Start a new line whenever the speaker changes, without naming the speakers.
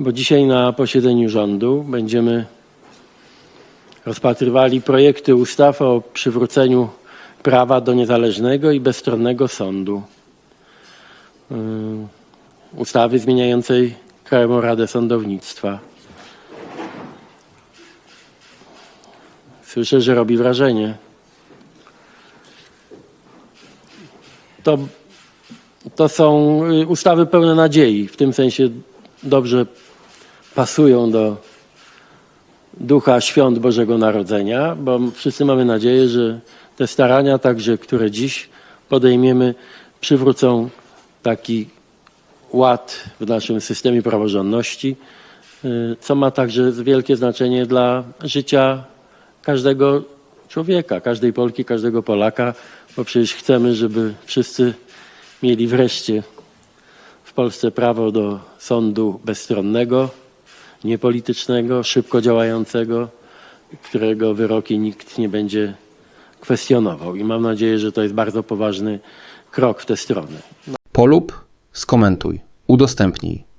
bo dzisiaj na posiedzeniu rządu będziemy rozpatrywali projekty ustaw o przywróceniu prawa do niezależnego i bezstronnego sądu. Yy, Ustawy zmieniającej Krajową Radę Sądownictwa. Słyszę, że robi wrażenie. To, to są y, ustawy pełne nadziei, w tym sensie dobrze pasują do ducha świąt Bożego Narodzenia, bo wszyscy mamy nadzieję, że te starania, także które dziś podejmiemy, przywrócą taki ład w naszym systemie praworządności, y, co ma także wielkie znaczenie dla życia każdego człowieka, każdej Polki, każdego Polaka, bo przecież chcemy, żeby wszyscy mieli wreszcie w Polsce prawo do sądu bezstronnego, niepolitycznego, szybko działającego, którego wyroki nikt nie będzie kwestionował. I mam nadzieję, że to jest bardzo poważny krok w tę stronę.
Polub, skomentuj, udostępnij.